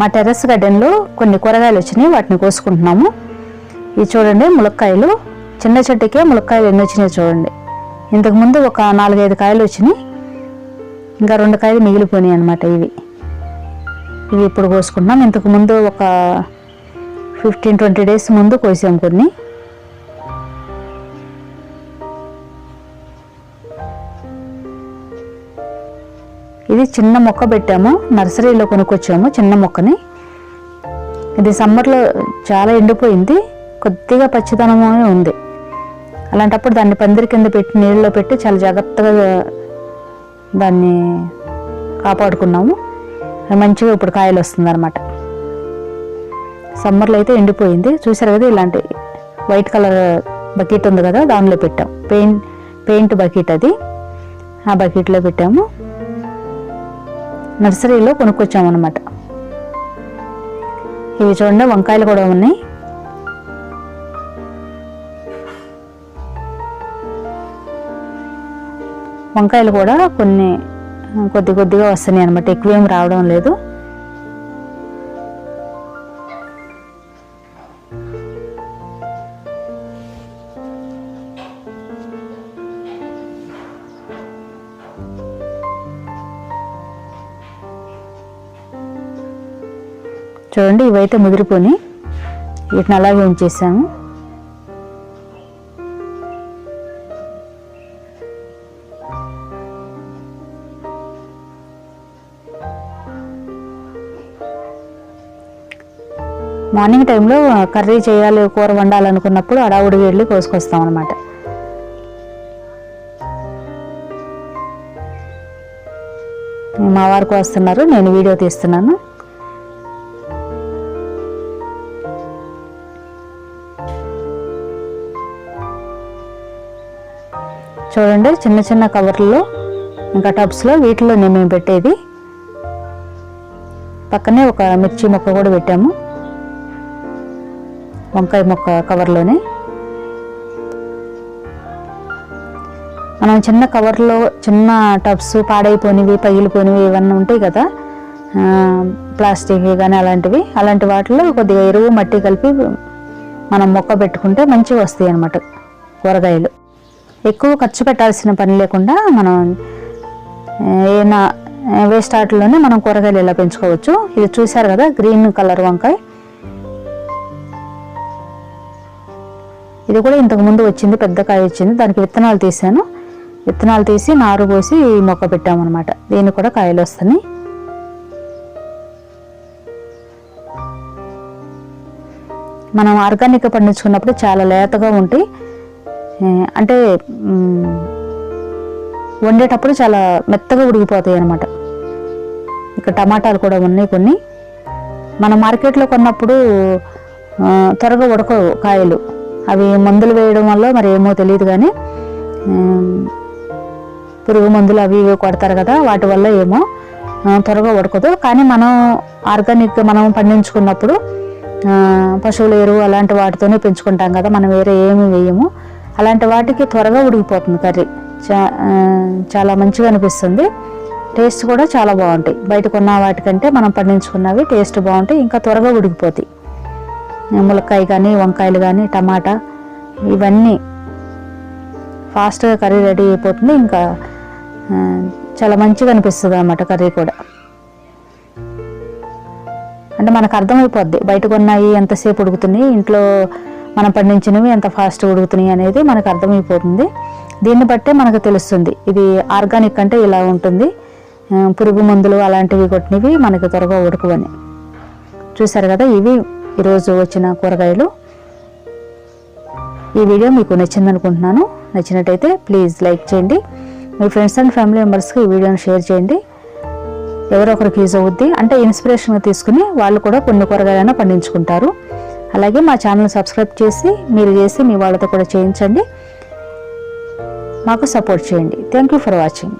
మా టెర్రస్ గార్డెన్లో కొన్ని కూరగాయలు వచ్చినాయి వాటిని కోసుకుంటున్నాము. ఇవి చూడండి ములక్కాయలు. చిన్న చెట్టుకే ములక్కాయలు ఎన్ని వచ్చినాయి చూడండి. ఇంతకుముందు ఒక నాలుగైదు కాయలు వచ్చినాయి. ఇంకా రెండు కాయలు మిగిలిపోయినాయి అనమాట ఇవి. ఇవి ఇప్పుడు కోసుకుంటున్నాం. ఇంతకుముందు ఒక ఫిఫ్టీన్ ట్వంటీ డేస్ ముందు కోసాం కొన్ని. ఇది చిన్న మొక్క పెట్టాము నర్సరీలో కొనుక్కొచ్చాము చిన్న మొక్కని. ఇది సమ్మర్లో చాలా ఎండిపోయింది కొద్దిగా పచ్చిదనం ఉంది. అలాంటప్పుడు దాన్ని పందిరి కింద పెట్టి నీళ్ళలో పెట్టి చాలా జాగ్రత్తగా దాన్ని కాపాడుకున్నాము. మంచిగా ఇప్పుడు కాయలు వస్తుంది అనమాట సమ్మర్లో అయితే ఎండిపోయింది. చూసారు కదా ఇలాంటి వైట్ కలర్ బకెట్ ఉంది కదా దానిలో పెట్టాం. పెయింట్ పెయింట్ బకెట్ అది. ఆ బకెట్లో పెట్టాము. నర్సరీలో కొనుక్కొచ్చామన్నమాట. ఇవి చూడండి వంకాయలు కూడా ఉన్నాయి. వంకాయలు కూడా కొన్ని కొద్ది కొద్దిగా వస్తున్నాయి అనమాట ఎక్కువేం రావడం లేదు. చూడండి ఇవైతే ముదిరిపోయి వీటిని అలాగే ఉంచేసాము. మార్నింగ్ టైంలో కర్రీ చేయాలి కూర వండాలనుకున్నప్పుడు అడావుడికి వెళ్ళి కోసుకొస్తాం అనమాట మా వారికి వస్తున్నారు నేను వీడియో తీస్తున్నాను. చూడండి చిన్న చిన్న కవర్లలో ఇంకా టబ్స్లో వీటిలో నేను మేము పెట్టేది. పక్కనే ఒక మిర్చి మొక్క కూడా పెట్టాము. వంకాయ మొక్క కవర్లోనే. మనం చిన్న కవర్లో చిన్న టబ్స్ పాడైపోయినవి పగిలిపోయినవి ఇవన్నీ ఉంటాయి కదా ప్లాస్టిక్ కానీ అలాంటివి అలాంటి వాటిలో కొద్దిగా ఎరువు మట్టి కలిపి మనం మొక్క పెట్టుకుంటే మంచిగా వస్తాయి అన్నమాట కూరగాయలు. ఎక్కువ ఖర్చు పెట్టాల్సిన పని లేకుండా మనం ఏమైనా వేస్ట్ ఆటలోనే మనం కూరగాయలు ఇలా పెంచుకోవచ్చు. ఇది చూశారు కదా గ్రీన్ కలర్ వంకాయ. ఇది కూడా ఇంతకు ముందు వచ్చింది పెద్ద కాయ వచ్చింది దానికి విత్తనాలు తీసాను విత్తనాలు తీసి నారు పోసి మొక్క పెట్టామన్నమాట. దీనికి కూడా కాయలు వస్తాయి మనం ఆర్గానిక్ పండించుకున్నప్పుడు చాలా లేతగా ఉంటాయి. అంటే వండేటప్పుడు చాలా మెత్తగా ఉడికిపోతాయి అన్నమాట. ఇక్కడ టమాటాలు కూడా ఉన్నాయి కొన్ని. మన మార్కెట్లో కొన్నప్పుడు త్వరగా ఉడకవు కాయలు. అవి మందులు వేయడం వల్ల మరి ఏమో తెలియదు కానీ పురుగు మందులు అవి ఇవి కొడతారు కదా వాటి వల్ల ఏమో త్వరగా ఉడకదు. కానీ మనం ఆర్గానిక్ మనం పండించుకున్నప్పుడు పశువుల ఎరువు అలాంటి వాటితోనే పెంచుకుంటాం కదా మనం వేరే ఏమి వేయము. అలాంటి వాటికి త్వరగా ఉడికిపోతుంది కర్రీ. చా చాలా మంచిగా అనిపిస్తుంది. టేస్ట్ కూడా చాలా బాగుంటాయి. బయట కొన్న వాటికంటే మనం పండించుకున్నవి టేస్ట్ బాగుంటాయి ఇంకా త్వరగా ఉడికిపోతాయి. ములక్కాయ కానీ వంకాయలు కానీ టమాటా ఇవన్నీ ఫాస్ట్గా కర్రీ రెడీ అయిపోతుంది. ఇంకా చాలా మంచిగా అనిపిస్తుంది అన్నమాట కర్రీ కూడా. అంటే మనకు అర్థమైపోద్ది. బయట కొన్నవి ఎంతసేపు ఉడుకుతున్నాయి ఇంట్లో మనం పండించినవి ఎంత ఫాస్ట్ ఉడుకుతున్నాయి అనేది మనకు అర్థమైపోతుంది. దీన్ని బట్టే మనకు తెలుస్తుంది. ఇది ఆర్గానిక్ అంటే ఇలా ఉంటుంది. పురుగు మందులు అలాంటివి కొట్టినవి మనకి త్వరగా ఉడకవని. చూసారు కదా ఇవి ఈరోజు వచ్చిన కూరగాయలు. ఈ వీడియో మీకు నచ్చింది అనుకుంటున్నాను నచ్చినట్టయితే ప్లీజ్ లైక్ చేయండి. మీ ఫ్రెండ్స్ అండ్ ఫ్యామిలీ మెంబర్స్కి ఈ వీడియోని షేర్ చేయండి. ఎవరో ఒకరికి యూజ్ అవుద్ది. అంటే ఇన్స్పిరేషన్గా తీసుకుని వాళ్ళు కూడా కొన్ని కూరగాయలైనా పండించుకుంటారు. అలాగే మా ఛానల్ సబ్స్క్రైబ్ చేసి మీరు చేసి మీ వాళ్ళతో కూడా చేయించండి. మాకు సపోర్ట్ చేయండి. Thank you for watching